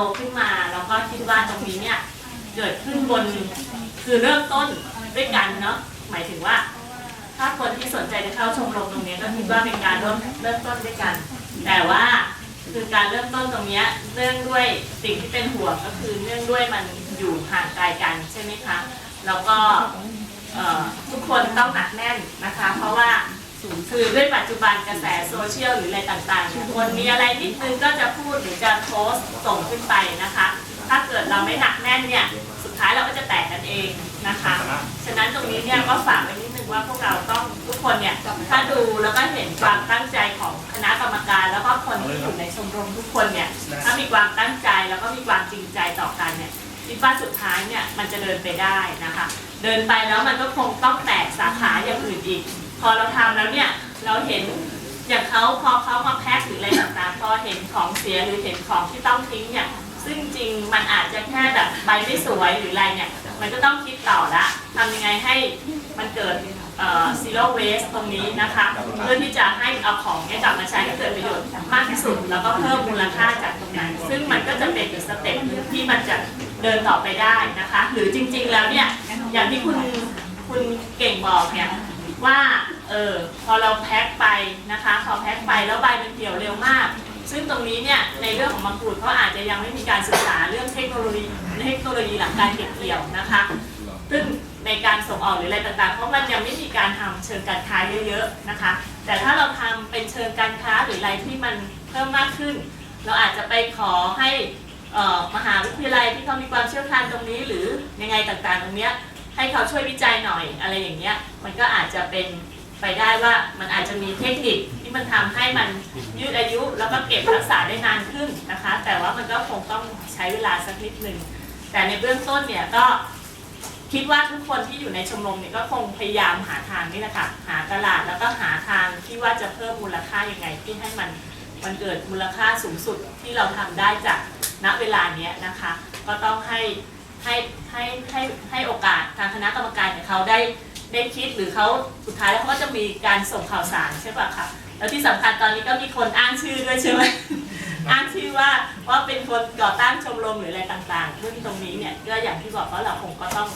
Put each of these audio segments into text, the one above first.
โตขึ้นมาแล้วก็คิดว่าตรงนี้เนี่ยเกิดขึ้นบนคือเริ่มต้นด้วยกันเนาะหมายถึงว่า ถ้าคนที่สนใจจะเข้าชมรมตรงนี้ก็คิดว่าเป็นการเริ่มเริ่มต้นด้วยกัน แต่ว่าคือการเริ่มต้นตรงเนี้ยเนื่องด้วยสิ่งที่เป็นห่วงก็คือเนื่องด้วยมันอยู่ห่างไกลกันใช่ไหมคะแล้วก็ทุกคนต้องหนักแน่นนะคะ เพราะว่าคือด้วยปัจจุบันกระแสโซเชียลหรืออะไรต่างๆคนมีอะไรนิดนึงก็จะพูดหรือจะ สต์ส่งขึ้นไปนะคะ ถ้าเกิดเราไม่หนักแน่นเนี่ย สุดท้ายเราก็จะแตกกันเองนะคะ ฉะนั้นตรงนี้เนี่ยก็ฝากไว้นิดนึงว่าพวกเราต้องทุกคนเนี่ยถ้าดูแล้วก็เห็นความตั้งใจของคณะกรรมการ แล้วก็คนที่อยู่ในชมรมทุกคนเนี่ย ถ้ามีความตั้งใจแล้วก็มีความจริงใจต่อกันเนี่ยคิดว่าสุดท้ายเนี่ยมันจะเดินไปได้นะคะ เดินไปแล้วมันก็คงต้องแตกสาขาอย่างอื่นอีก พอเราทำแล้วเนี่ยเราเห็น อย่างเขาพอเขามาแพ็คหรืออะไรต่างๆพอเห็นของเสียหรือเห็นของที่ต้องทิ้งเนี่ยซึ่งจริงมันอาจจะแค่แบบใบไม่สวยหรืออะไรเนี่ยมันก็ต้องคิดต่อละทำยังไงให้มันเกิดเอ่อ zero waste ตรงนี้นะคะ เพื่อที่จะให้เอาของเนี่ยกลับมาใช้ให้เกิดประโยชน์มากที่สุด แล้วก็เพิ่มมูลค่าจากตรงนั้น ซึ่งมันก็จะเป็นอีกสเต็ปที่มันจะเดินต่อไปได้นะคะ หรือจริงๆแล้วเนี่ยอย่างที่คุณคุณเก่งบอกเนี่ยว่า เออพอเราแพ็คไปนะคะพอแพ็คไปแล้วใบมันเหี่ยวเร็วมาก ซึ่งตรงนี้เนี่ยในเรื่องของมังกรเขาอาจจะยังไม่มีการศึกษาเรื่องเทคโนโลยีเทคโนโลยีหลังการเก็บเกี่ยวนะคะ ซึ่งในการส่งออกหรืออะไรต่างๆ เพราะมันยังไม่มีการทำเชิงการค้าเยอะๆนะคะ แต่ถ้าเราทำเป็นเชิงการค้าหรืออะไรที่มันเพิ่มมากขึ้น เราอาจจะไปขอให้มหาวิทยาลัยที่เขามีความเชี่ยวชาญตรงนี้หรือยังไงต่างๆ ตรงเนี้ยให้เขาช่วยวิจัยหน่อยอะไรอย่างเงี้ยมันก็อาจจะเป็น ไปได้ว่ามันอาจจะมีเทคนิคที่มันทำให้มันยืดอายุ แล้วก็เก็บรักษาได้นานขึ้นนะคะ แต่ว่ามันก็คงต้องใช้เวลาสักนิดหนึ่งแต่ในเบื้องต้นเนี่ยก็คิดว่าทุกคนที่อยู่ในชมรมเนี่ยก็คงพยายามหาทางนี่แหละค่ะหาตลาดแล้วก็หาทางที่ว่าจะเพิ่มมูลค่ายังไง ที่ให้มันมันเกิดมูลค่าสูงสุดที่เราทำได้จากณเวลาเนี้ยนะคะ ก็ต้องให้ให้ให้ให้ให้โอกาสทางคณะกรรมการเนี่ยเขาได้ ได้คิดหรือเขาสุดท้ายแล้วเขาก็จะมีการส่งข่าวสารใช่ปะคะแล้วที่สำคัญตอนนี้ก็มีคนอ้างชื่อด้วยใช่ไหมอ้างชื่อว่าว่าเป็นคนก่อตั้งชมรมหรืออะไรต่างๆซึ่งตรงนี้เนี่ยก็อย่างที่บอกว่าเราคงก็ต้อง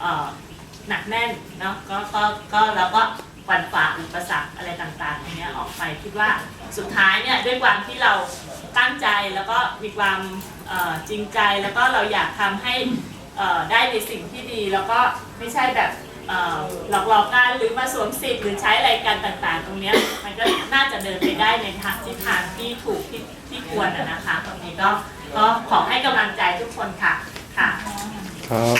เอ่อหนักแน่นเนาะก็ก็ก็แล้วก็ฟันฝ่าอุปสรรคอะไรต่างๆตรงเนี้ยออกไปคิดว่าสุดท้ายเนี่ยด้วยความที่เราตั้งใจแล้วก็มีความเอ่อจริงใจแล้วก็เราอยากทำให้เอ่อได้ในสิ่งที่ดีแล้วก็ไม่ใช่แบบเอ่อ หลอกหลอกกันหรือมาสวมสิทธิ์หรือใช้อะไรกันต่างๆ ตรงนี้มันก็น่าจะเดินไปได้ในทางทิศทางที่ถูกที่ที่ควรอะนะคะ ตรงนี้ก็ก็ขอให้กำลังใจทุกคนค่ะค่ะครับ